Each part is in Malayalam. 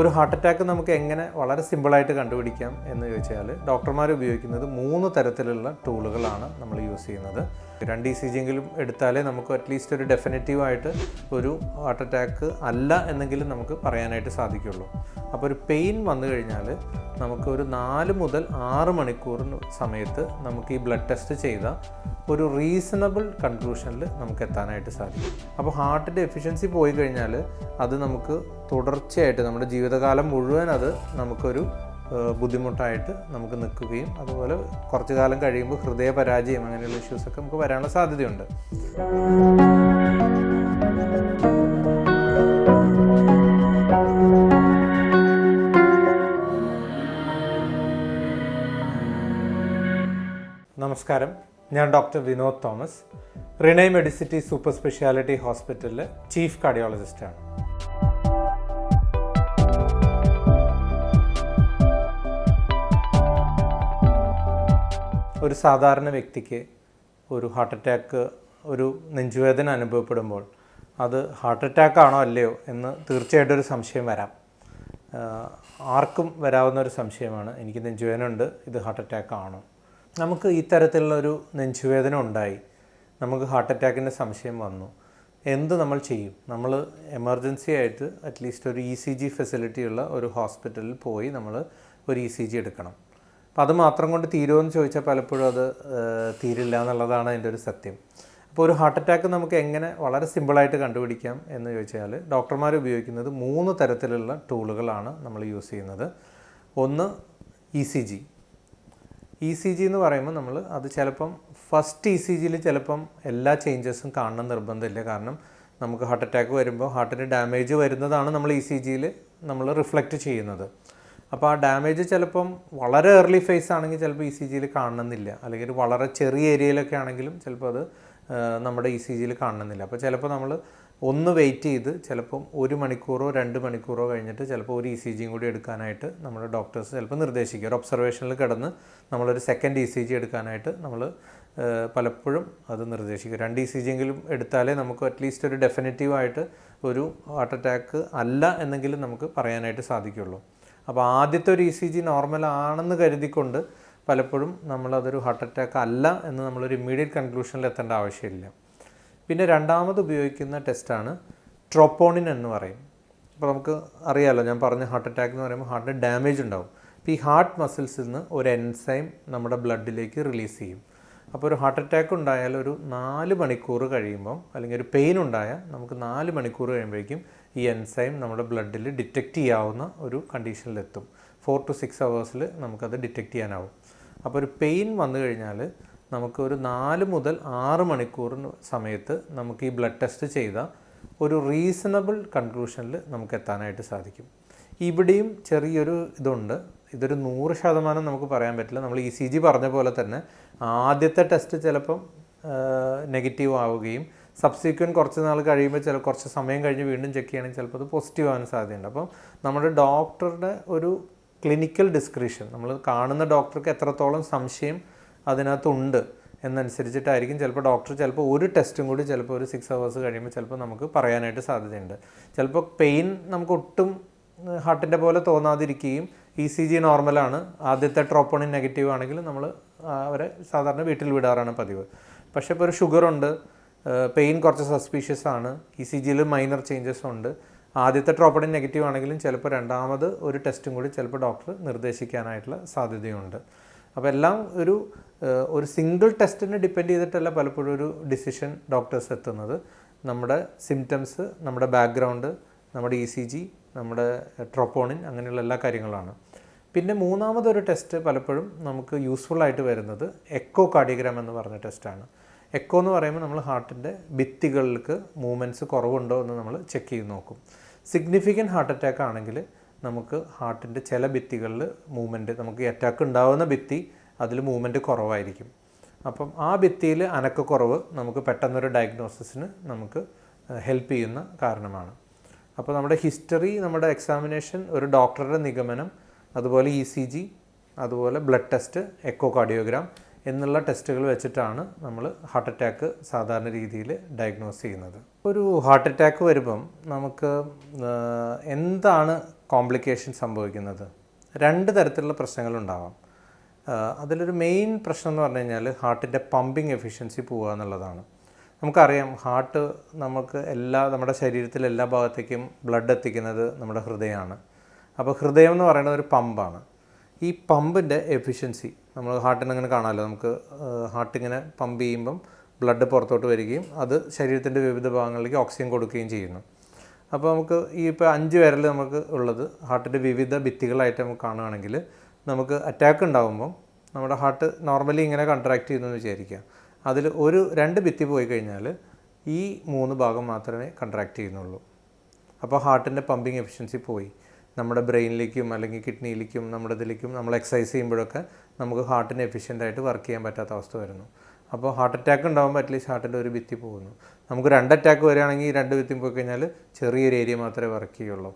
അപ്പോൾ ഒരു ഹാർട്ട് അറ്റാക്ക് നമുക്ക് എങ്ങനെ വളരെ സിമ്പിളായിട്ട് കണ്ടുപിടിക്കാം എന്ന് ചോദിച്ചാൽ ഡോക്ടർമാർ ഉപയോഗിക്കുന്നത് മൂന്ന് തരത്തിലുള്ള ടൂളുകളാണ് നമ്മൾ യൂസ് ചെയ്യുന്നത്. രണ്ട് ഇ സി ജിയെങ്കിലും എടുത്താലേ നമുക്ക് അറ്റ്ലീസ്റ്റ് ഒരു ഡെഫിനറ്റീവ് ആയിട്ട് ഒരു ഹാർട്ട് അറ്റാക്ക് അല്ല എന്നെങ്കിലും നമുക്ക് പറയാനായിട്ട് സാധിക്കുള്ളൂ. അപ്പോൾ ഒരു പെയിൻ വന്നു കഴിഞ്ഞാൽ നമുക്ക് ഒരു നാല് മുതൽ ആറ് മണിക്കൂറിന് സമയത്ത് നമുക്ക് ഈ ബ്ലഡ് ടെസ്റ്റ് ചെയ്ത ഒരു റീസണബിൾ കൺക്ലൂഷനിൽ നമുക്ക് എത്താനായിട്ട് സാധിക്കും. അപ്പോൾ ഹാർട്ടിന്റെ എഫിഷ്യൻസി പോയി കഴിഞ്ഞാൽ അത് നമുക്ക് തുടർച്ചയായിട്ട് നമ്മുടെ ജീവിതകാലം മുഴുവൻ അത് നമുക്കൊരു ബുദ്ധിമുട്ടായിട്ട് നമുക്ക് നിൽക്കുകയും അതുപോലെ കുറച്ചു കാലം കഴിയുമ്പോൾ ഹൃദയ പരാജയം അങ്ങനെയുള്ള ഇഷ്യൂസൊക്കെ നമുക്ക് വരാനുള്ള സാധ്യതയുണ്ട്. നമസ്കാരം. ഞാൻ doctor Vinod Thomas. Renai medicity super speciality ഹോസ്പിറ്റലിലെ ചീഫ് കാർഡിയോളജിസ്റ്റാണ്. ഒരു സാധാരണ വ്യക്തിക്ക് ഒരു ഹാർട്ട് അറ്റാക്ക് ഒരു നെഞ്ചുവേദന അനുഭവപ്പെടുമ്പോൾ അത് ഹാർട്ട് അറ്റാക്ക് ആണോ അല്ലയോ എന്ന് തീർച്ചയായിട്ടും ഒരു സംശയം വരാം. ആർക്കും വരാവുന്ന ഒരു സംശയമാണ്. എനിക്ക് നെഞ്ചുവേദന ഉണ്ട് ഇത് ഹാർട്ട് അറ്റാക്ക് ആണോ? നമുക്ക് ഈ തരത്തിലുള്ള ഒരു നെഞ്ചുവേദന ഉണ്ടായി. നമുക്ക് ഹാർട്ട് അറ്റാക്കിന്റെ സംശയം വന്നു. എന്ത് നമ്മൾ ചെയ്യും? നമ്മൾ എമർജൻസി ആയിട്ട് അറ്റ്ലീസ്റ്റ് ഒരു ഇ സി ജി ഫെസിലിറ്റി ഉള്ള ഒരു ഹോസ്പിറ്റലിൽ പോയി നമ്മൾ ഒരു ഇ സി ജി എടുക്കണം. അപ്പോൾ അത് മാത്രം കൊണ്ട് തീരുമെന്ന് ചോദിച്ചാൽ പലപ്പോഴും അത് തീരില്ല എന്നുള്ളതാണ് അതിന്റെ ഒരു സത്യം. അപ്പോൾ ഒരു ഹാർട്ട് അറ്റാക്ക് നമുക്ക് എങ്ങനെ വളരെ സിമ്പിളായിട്ട് കണ്ടുപിടിക്കാം എന്ന് ചോദിച്ചാൽ ഡോക്ടർമാർ ഉപയോഗിക്കുന്നത് മൂന്ന് തരത്തിലുള്ള ടൂളുകളാണ് നമ്മൾ യൂസ് ചെയ്യുന്നത്. ഒന്ന് E C G. E C G എന്ന് പറയുമ്പോൾ നമ്മൾ അത് ചിലപ്പം ഫസ്റ്റ് ഇ സി ജിയിൽ ചിലപ്പം എല്ലാ ചേഞ്ചസും കാണണം നിർബന്ധമില്ല. കാരണം നമുക്ക് ഹാർട്ട് അറ്റാക്ക് വരുമ്പോൾ ഹാർട്ടിന് ഡാമേജ് വരുന്നതാണ് നമ്മൾ ഇ സി ജിയിൽ നമ്മൾ റിഫ്ലക്റ്റ് ചെയ്യുന്നത്. അപ്പോൾ ആ ഡാമേജ് ചിലപ്പം വളരെ ഏർലി ഫേസ് ആണെങ്കിൽ ചിലപ്പോൾ ഇ സി ജിയിൽ കാണണമെന്നില്ല അല്ലെങ്കിൽ വളരെ ചെറിയ ഏരിയയിലൊക്കെ ആണെങ്കിലും ചിലപ്പോൾ അത് നമ്മുടെ ഇ സി ജിയിൽ കാണണമെന്നില്ല അപ്പോൾ ചിലപ്പോൾ നമ്മൾ ഒന്ന് വെയിറ്റ് ചെയ്ത് ചിലപ്പം ഒരു മണിക്കൂറോ രണ്ട് മണിക്കൂറോ കഴിഞ്ഞിട്ട് ചിലപ്പോൾ ഒരു ഇ സി ജിയും കൂടി എടുക്കാനായിട്ട് നമ്മുടെ ഡോക്ടേഴ്സ് ചിലപ്പോൾ നിർദ്ദേശിക്കും. ഒരു ഒബ്സർവേഷനിൽ കിടന്ന് നമ്മളൊരു സെക്കൻഡ് ഇ സി ജി എടുക്കാനായിട്ട് നമ്മൾ പലപ്പോഴും അത് നിർദ്ദേശിക്കുക രണ്ട് ഇ സി ജി എങ്കിലും എടുത്താലേ നമുക്ക് അറ്റ്ലീസ്റ്റ് ഒരു ഡെഫിനറ്റീവായിട്ട് ഒരു ഹാർട്ട് അറ്റാക്ക് അല്ല എന്നെങ്കിലും നമുക്ക് പറയാനായിട്ട് സാധിക്കുള്ളൂ. അപ്പോൾ ആദ്യത്തെ ഒരു ഇ സി ജി നോർമൽ ആണെന്ന് കരുതിക്കൊണ്ട് പലപ്പോഴും നമ്മളതൊരു ഹാർട്ട് അറ്റാക്ക് അല്ല എന്ന് നമ്മളൊരു ഇമ്മീഡിയറ്റ് കൺക്ലൂഷനിൽ എത്തേണ്ട ആവശ്യമില്ല. പിന്നെ രണ്ടാമത് ഉപയോഗിക്കുന്ന ടെസ്റ്റാണ് ട്രോപ്പോണിൻ എന്ന് പറയും. അപ്പോൾ നമുക്ക് അറിയാമല്ലോ ഞാൻ പറഞ്ഞ ഹാർട്ട് അറ്റാക്ക് എന്ന് പറയുമ്പോൾ ഹാർട്ടിന് ഡാമേജ് ഉണ്ടാവും. അപ്പോൾ ഈ ഹാർട്ട് മസിൽസിൽ നിന്ന് ഒരു എൻസൈം നമ്മുടെ ബ്ലഡിലേക്ക് റിലീസ് ചെയ്യും. അപ്പോൾ ഒരു ഹാർട്ട് അറ്റാക്ക് ഉണ്ടായാൽ ഒരു നാല് മണിക്കൂർ കഴിയുമ്പം അല്ലെങ്കിൽ ഒരു പെയിൻ ഉണ്ടായാൽ നമുക്ക് നാല് മണിക്കൂർ കഴിയുമ്പോഴേക്കും ഈ എൻസൈം നമ്മുടെ ബ്ലഡിൽ ഡിറ്റക്റ്റ് ചെയ്യാവുന്ന ഒരു കണ്ടീഷനിലെത്തും ഫോർ ടു സിക്സ് അവേഴ്സിൽ നമുക്കത് ഡിറ്റക്റ്റ് ചെയ്യാനാവും. അപ്പോൾ ഒരു പെയിൻ വന്നു കഴിഞ്ഞാൽ നമുക്ക് ഒരു നാല് മുതൽ ആറ് മണിക്കൂറിന് സമയത്ത് നമുക്ക് ഈ ബ്ലഡ് ടെസ്റ്റ് ചെയ്ത ഒരു റീസണബിൾ കൺക്ലൂഷനിൽ നമുക്ക് എത്താനായിട്ട് സാധിക്കും. ഇവിടെയും ചെറിയൊരു ഇതുണ്ട്. ഇതൊരു നൂറ് ശതമാനം നമുക്ക് പറയാൻ പറ്റില്ല. നമ്മൾ ഇ സി ജി പറഞ്ഞ പോലെ തന്നെ ആദ്യത്തെ ടെസ്റ്റ് ചിലപ്പം നെഗറ്റീവ് ആവുകയും സബ്സിക്വന്റ് കുറച്ച് നാൾ കഴിയുമ്പോൾ ചില കുറച്ച് സമയം കഴിഞ്ഞ് വീണ്ടും ചെക്ക് ചെയ്യുകയാണെങ്കിൽ ചിലപ്പോൾ അത് പോസിറ്റീവ് ആവാൻ സാധ്യതയുണ്ട്. അപ്പം നമ്മുടെ ഡോക്ടറുടെ ഒരു ക്ലിനിക്കൽ ഡിസ്ക്രിപ്ഷൻ നമ്മൾ കാണുന്ന ഡോക്ടർക്ക് എത്രത്തോളം സംശയം അതിനകത്തുണ്ട് എന്നനുസരിച്ചിട്ടായിരിക്കും ചിലപ്പോൾ ഡോക്ടർ ചിലപ്പോൾ ഒരു ടെസ്റ്റും കൂടി ചിലപ്പോൾ ഒരു സിക്സ് അവേഴ്സ് കഴിയുമ്പോൾ ചിലപ്പോൾ നമുക്ക് പറയാനായിട്ട് സാധ്യതയുണ്ട്. ചിലപ്പോൾ പെയിൻ നമുക്ക് ഒട്ടും ഹാർട്ടിന്റെ പോലെ തോന്നാതിരിക്കുകയും ഇ സി ജി നോർമലാണ് ആദ്യത്തെ ട്രോപ്പോണിൻ നെഗറ്റീവ് ആണെങ്കിൽ നമ്മൾ അവരെ സാധാരണ വീട്ടിൽ വിടാറാണ് പതിവ്. പക്ഷേ ഇപ്പോൾ ഒരു ഷുഗറുണ്ട് പെയിൻ കുറച്ച് സസ്പീഷ്യസ് ആണ് ഇ സി ജിയിൽ മൈനർ ചേഞ്ചസ് ഉണ്ട്. ആദ്യത്തെ ട്രോപ്പണിൻ നെഗറ്റീവ് ആണെങ്കിലും ചിലപ്പോൾ രണ്ടാമത് ഒരു ടെസ്റ്റും കൂടി ചിലപ്പോൾ ഡോക്ടർ നിർദ്ദേശിക്കാനായിട്ടുള്ള സാധ്യതയുണ്ട്. അപ്പോൾ എല്ലാം ഒരു ഒരു സിംഗിൾ ടെസ്റ്റിനെ ഡിപ്പെൻഡ് ചെയ്തിട്ടല്ല പലപ്പോഴും ഒരു ഡിസിഷൻ ഡോക്ടേഴ്സ് എത്തുന്നത്. നമ്മുടെ സിംറ്റംസ് നമ്മുടെ ബാക്ക്ഗ്രൗണ്ട് നമ്മുടെ ഇ സി ജി നമ്മുടെ ട്രോപ്പോണിൻ അങ്ങനെയുള്ള എല്ലാ കാര്യങ്ങളാണ്. പിന്നെ മൂന്നാമതൊരു ടെസ്റ്റ് പലപ്പോഴും നമുക്ക് യൂസ്ഫുൾ ആയിട്ട് വരുന്നത് എക്കോ കാർഡിയോഗ്രാം എന്ന് പറഞ്ഞ ടെസ്റ്റാണ് എക്കോ എന്ന് പറയുമ്പോൾ നമ്മൾ ഹാർട്ടിന്റെ ഭിത്തികൾക്ക് മൂവ്മെന്റ്സ് കുറവുണ്ടോ എന്ന് നമ്മൾ ചെക്ക് ചെയ്ത് നോക്കും. സിഗ്നിഫിക്കന്റ് ഹാർട്ട് അറ്റാക്ക് ആണെങ്കിൽ നമുക്ക് ഹാർട്ടിന്റെ ചില ഭിത്തികളിൽ മൂവ്മെന്റ് നമുക്ക് അറ്റാക്ക് ഉണ്ടാകുന്ന ഭിത്തി അതിൽ മൂവ്മെന്റ് കുറവായിരിക്കും. അപ്പം ആ ഭിത്തിയിൽ അനക്കക്കുറവ് നമുക്ക് പെട്ടെന്നൊരു ഡയഗ്നോസിസിന് നമുക്ക് ഹെൽപ്പ് ചെയ്യുന്ന കാരണമാണ്. അപ്പോൾ നമ്മുടെ ഹിസ്റ്ററി നമ്മുടെ എക്സാമിനേഷൻ ഒരു ഡോക്ടറുടെ നിഗമനം അതുപോലെ ഇ സി ജി അതുപോലെ ബ്ലഡ് ടെസ്റ്റ് എക്കോ കാർഡിയോഗ്രാം എന്നുള്ള ടെസ്റ്റുകൾ വെച്ചിട്ടാണ് നമ്മൾ ഹാർട്ട് അറ്റാക്ക് സാധാരണ രീതിയിൽ ഡയഗ്നോസ് ചെയ്യുന്നത്. ഒരു ഹാർട്ട് അറ്റാക്ക് വരുമ്പം നമുക്ക് എന്താണ് കോംപ്ലിക്കേഷൻ സംഭവിക്കുന്നത്? രണ്ട് തരത്തിലുള്ള പ്രശ്നങ്ങളുണ്ടാവാം അതിലൊരു മെയിൻ പ്രശ്നം എന്ന് പറഞ്ഞു കഴിഞ്ഞാൽ ഹാർട്ടിന്റെ പമ്പിങ് എഫിഷ്യൻസി പോവുക എന്നുള്ളതാണ്. നമുക്കറിയാം ഹാർട്ട് നമുക്ക് എല്ലാ നമ്മുടെ ശരീരത്തിലെ എല്ലാ ഭാഗത്തേക്കും ബ്ലഡ് എത്തിക്കുന്നത് നമ്മുടെ ഹൃദയമാണ്. അപ്പോൾ ഹൃദയം എന്ന് പറയുന്നത് ഒരു പമ്പാണ്. ഈ പമ്പിന്റെ എഫിഷ്യൻസി നമ്മൾ ഹാർട്ടിന് അങ്ങനെ കാണാമല്ലോ. നമുക്ക് ഹാർട്ട് ഇങ്ങനെ പമ്പ് ചെയ്യുമ്പം ബ്ലഡ് പുറത്തോട്ട് വരികയും അത് ശരീരത്തിന്റെ വിവിധ ഭാഗങ്ങളിലേക്ക് ഓക്സിജൻ കൊടുക്കുകയും ചെയ്യുന്നു. അപ്പോൾ നമുക്ക് ഈ ഇപ്പോൾ അഞ്ച് വിരൽ നമുക്ക് ഉള്ളത് ഹാർട്ടിന്റെ വിവിധ ഭിത്തികളായിട്ട് നമുക്ക് കാണുകയാണെങ്കിൽ നമുക്ക് അറ്റാക്ക് ഉണ്ടാകുമ്പം നമ്മുടെ ഹാർട്ട് നോർമലി ഇങ്ങനെ കൺട്രാക്ട് ചെയ്യുന്നു എന്ന് വിചാരിക്കുക. അതിൽ ഒരു രണ്ട് ഭിത്തി പോയി കഴിഞ്ഞാൽ ഈ മൂന്ന് ഭാഗം മാത്രമേ കൺട്രാക്ട് ചെയ്യുന്നുള്ളൂ. അപ്പോൾ ഹാർട്ടിന്റെ പമ്പിങ് എഫിഷ്യൻസി പോയി. നമ്മുടെ ബ്രെയിനിലേക്കും അല്ലെങ്കിൽ കിഡ്നിയിലേക്കും നമ്മുടെ ഇതിലേക്കും നമ്മൾ എക്സസൈസ് ചെയ്യുമ്പോഴൊക്കെ നമുക്ക് ഹാർട്ടിന് എഫിഷ്യന്റ് ആയിട്ട് വർക്ക് ചെയ്യാൻ പറ്റാത്ത അവസ്ഥ വരുന്നു. അപ്പോൾ ഹാർട്ട് അറ്റാക്ക് ഉണ്ടാകുമ്പോൾ അറ്റ്ലീസ്റ്റ് ഹാർട്ടിന്റെ ഒരു ഭിത്തി പോകുന്നു. നമുക്ക് രണ്ട് അറ്റാക്ക് വരികയാണെങ്കിൽ രണ്ട് ഭിത്തി പോയി കഴിഞ്ഞാൽ ചെറിയൊരു ഏരിയ മാത്രമേ വർക്ക് ചെയ്യുള്ളൂ.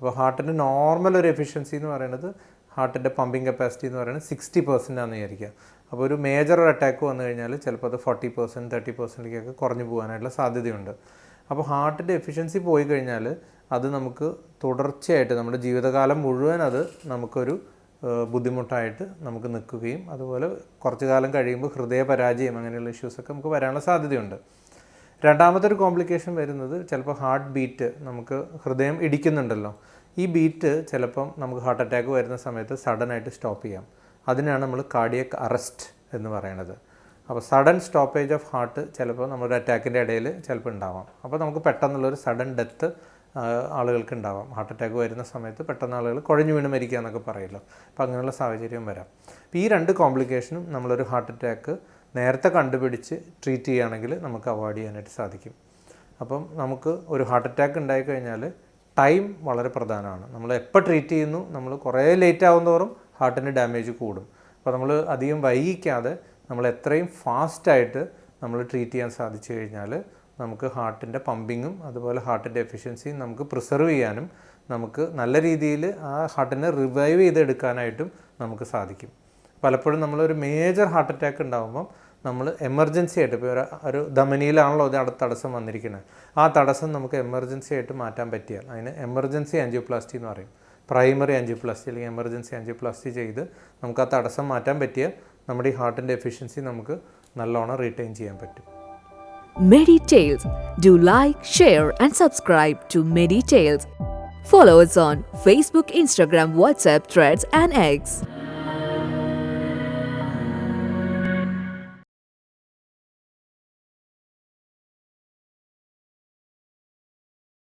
അപ്പോൾ ഹാർട്ടിന്റെ നോർമൽ ഒരു എഫിഷ്യൻസി എന്ന് പറയുന്നത് ഹാർട്ടിന്റെ പമ്പിങ് കപ്പാസിറ്റി എന്ന് പറയുന്നത് സിക്സ്റ്റി പെർസെന്റ് ആണെന്ന് വിചാരിക്കുക. അപ്പോൾ ഒരു മേജർ അറ്റാക്ക് വന്നു കഴിഞ്ഞാൽ ചിലപ്പോൾ അത് ഫോർട്ടി പെർസെന്റ് തേർട്ടി പെർസെന്റിലേക്കൊക്കെ കുറഞ്ഞു പോകാനായിട്ടുള്ള സാധ്യതയുണ്ട്. അപ്പോൾ ഹാർട്ടിന്റെ എഫിഷ്യൻസി പോയി കഴിഞ്ഞാൽ അത് നമുക്ക് തുടർച്ചയായിട്ട് നമ്മുടെ ജീവിതകാലം മുഴുവൻ അത് നമുക്കൊരു ബുദ്ധിമുട്ടായിട്ട് നമുക്ക് നിൽക്കുകയും അതുപോലെ കുറച്ചു കാലം കഴിയുമ്പോൾ ഹൃദയ പരാജയം അങ്ങനെയുള്ള ഇഷ്യൂസൊക്കെ നമുക്ക് വരാനുള്ള സാധ്യതയുണ്ട്. രണ്ടാമത്തെ ഒരു കോംപ്ലിക്കേഷൻ വരുന്നത് ചിലപ്പോൾ ഹാർട്ട് ബീറ്റ് നമുക്ക് ഹൃദയം ഇടിക്കുന്നുണ്ടല്ലോ. ഈ ബീറ്റ് ചിലപ്പം നമുക്ക് ഹാർട്ട് അറ്റാക്ക് വരുന്ന സമയത്ത് സഡനായിട്ട് സ്റ്റോപ്പ് ചെയ്യാം. അതിനാണ് നമ്മൾ കാർഡിയക് അറസ്റ്റ് എന്ന് പറയണത്. അപ്പോൾ സഡൻ സ്റ്റോപ്പേജ് ഓഫ് ഹാർട്ട് ചിലപ്പോൾ നമ്മുടെ അറ്റാക്കിന്റെ ഇടയിൽ ചിലപ്പോൾ ഉണ്ടാവാം. അപ്പോൾ നമുക്ക് പെട്ടെന്നുള്ളൊരു സഡൻ ഡെത്ത് ആളുകൾക്ക് ഉണ്ടാവാം. ഹാർട്ട് അറ്റാക്ക് വരുന്ന സമയത്ത് പെട്ടെന്ന് ആളുകൾ കുഴഞ്ഞു വീണ് മരിക്കുക എന്നൊക്കെ പറയുമല്ലോ അപ്പോൾ അങ്ങനെയുള്ള സാഹചര്യം വരാം. ഈ രണ്ട് കോംപ്ലിക്കേഷനും നമ്മളൊരു ഹാർട്ട് അറ്റാക്ക് നേരത്തെ കണ്ടുപിടിച്ച് ട്രീറ്റ് ചെയ്യുകയാണെങ്കിൽ നമുക്ക് അവോയ്ഡ് ചെയ്യാനായിട്ട് സാധിക്കും. അപ്പം നമുക്ക് ഒരു ഹാർട്ട് അറ്റാക്ക് ഉണ്ടായിക്കഴിഞ്ഞാൽ ടൈം വളരെ പ്രധാനമാണ്. നമ്മൾ എപ്പോൾ ട്രീറ്റ് ചെയ്യുന്നു നമ്മൾ കുറേ ലേറ്റ് ആകുന്നതോറും ഹാർട്ടിന് ഡാമേജ് കൂടും. അപ്പോൾ നമ്മൾ അധികം വൈകിക്കാതെ നമ്മൾ എത്രയും ഫാസ്റ്റായിട്ട് നമ്മൾ ട്രീറ്റ് ചെയ്യാൻ സാധിച്ചു കഴിഞ്ഞാൽ നമുക്ക് ഹാർട്ടിന്റെ പമ്പിങ്ങും അതുപോലെ ഹാർട്ടിന്റെ എഫിഷ്യൻസിയും നമുക്ക് പ്രിസർവ് ചെയ്യാനും നമുക്ക് നല്ല രീതിയിൽ ആ ഹാർട്ടിനെ റിവൈവ് ചെയ്തെടുക്കാനായിട്ടും നമുക്ക് സാധിക്കും. പലപ്പോഴും നമ്മളൊരു മേജർ ഹാർട്ട് അറ്റാക്ക് ഉണ്ടാകുമ്പം നമ്മൾ എമർജൻസി ആയിട്ട് ഇപ്പോൾ ഒരു ധമനിയിലാണല്ലോ അത് തടസ്സം വന്നിരിക്കുന്നത് ആ തടസ്സം നമുക്ക് എമർജൻസി ആയിട്ട് മാറ്റാൻ പറ്റിയാൽ അതിന് എമർജൻസി ആൻജിയോപ്ലാസ്റ്റി എന്ന് പറയും പ്രൈമറി ആൻജിയോപ്ലാസ്റ്റി അല്ലെങ്കിൽ എമർജൻസി ആൻജിയോപ്ലാസ്റ്റി ചെയ്ത് നമുക്ക് ആ തടസ്സം മാറ്റാൻ പറ്റിയാൽ നമ്മുടെ ഈ ഹാർട്ടിന്റെ എഫിഷ്യൻസി നമുക്ക് നല്ലോണം റീറ്റെയിൻ ചെയ്യാൻ പറ്റും Meditales. Do like, share, and subscribe to Meditales. Follow us on Facebook, Instagram, WhatsApp, Threads, and X.